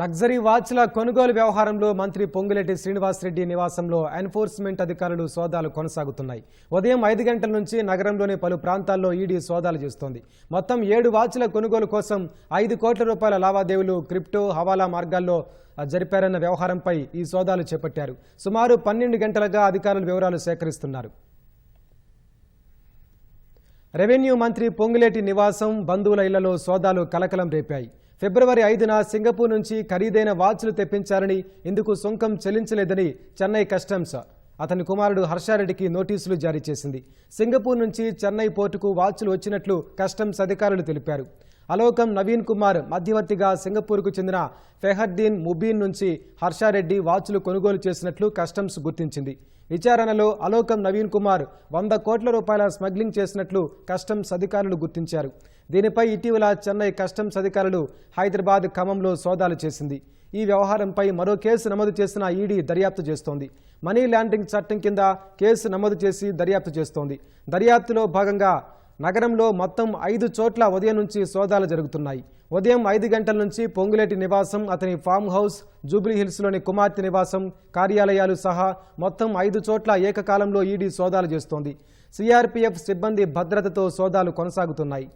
Luxury వాచ్ల కొనుగోలు వ్యవహారంలో మంత్రి పొంగులేటి శ్రీనివాసరెడ్డి నివాసంలో ఎన్ఫోర్స్మెంట్ అధికారులు సోదాలు కొనసాగుతున్నాయి. ఉదయం ఐదు గంటల నుంచి నగరంలోని పలు ప్రాంతాల్లో ఈడీ సోదాలు చేస్తోంది. మొత్తం ఏడు వాచ్ల కొనుగోలు కోసం ఐదు కోట్ల రూపాయల లావాదేవీలు క్రిప్టో హవాలా మార్గాల్లో జరిపారన్న వ్యవహారంపై ఈ సోదాలు చేపట్టారు. సుమారు పన్నెండు గంటలుగా అధికారులు వివరాలు సేకరిస్తున్నారు. రెవెన్యూ మంత్రి పొంగులేటి నివాసం బంధువుల ఇళ్ళలో సోదాలు కలకలం రేపాయి. ఫిబ్రవరి ఐదున సింగపూర్ నుంచి ఖరీదైన వాచ్లు తెప్పించారని ఇందుకు సుంకం చెల్లించలేదని చెన్నై కస్టమ్స్. అతని కుమారుడు హర్షారెడ్డికి నోటీసులు జారీ చేసింది. సింగపూర్ నుంచి చెన్నై పోర్టుకు వాచ్లు వచ్చినట్లు కస్టమ్స్ అధికారులు తెలిపారు. అలోకం నవీన్ కుమార్ మధ్యవర్తిగా సింగపూర్కు చెందిన ఫెహద్దీన్ ముబీన్ నుంచి హర్షారెడ్డి వాచ్లు కొనుగోలు చేసినట్లు కస్టమ్స్ గుర్తించింది. విచారణలో అలోకం నవీన్ కుమార్ వంద కోట్ల రూపాయల స్మగ్లింగ్ చేసినట్లు కస్టమ్స్ అధికారులు గుర్తించారు. దీనిపై ఇటీవల చెన్నై కస్టమ్స్ అధికారులు హైదరాబాద్ ఖమ్మంలో సోదాలు చేసింది. ఈ వ్యవహారంపై మరో కేసు నమోదు చేసిన ఈడీ దర్యాప్తు చేస్తోంది. మనీ లాండరింగ్ చట్టం కింద కేసు నమోదు చేసి దర్యాప్తు చేస్తోంది. దర్యాప్తులో భాగంగా నగరంలో మొత్తం ఐదు చోట్ల ఉదయం నుంచి సోదాలు జరుగుతున్నాయి. ఉదయం ఐదు గంటల నుంచి పొంగులేటి నివాసం అతని ఫామ్ హౌస్ జూబ్లీ హిల్స్లోని కుమార్తె నివాసం కార్యాలయాలు సహా మొత్తం ఐదు చోట్ల ఏకకాలంలో ఈడీ సోదాలు చేస్తోంది. సిఆర్పీఎఫ్ సిబ్బంది భద్రతతో సోదాలు కొనసాగుతున్నాయి.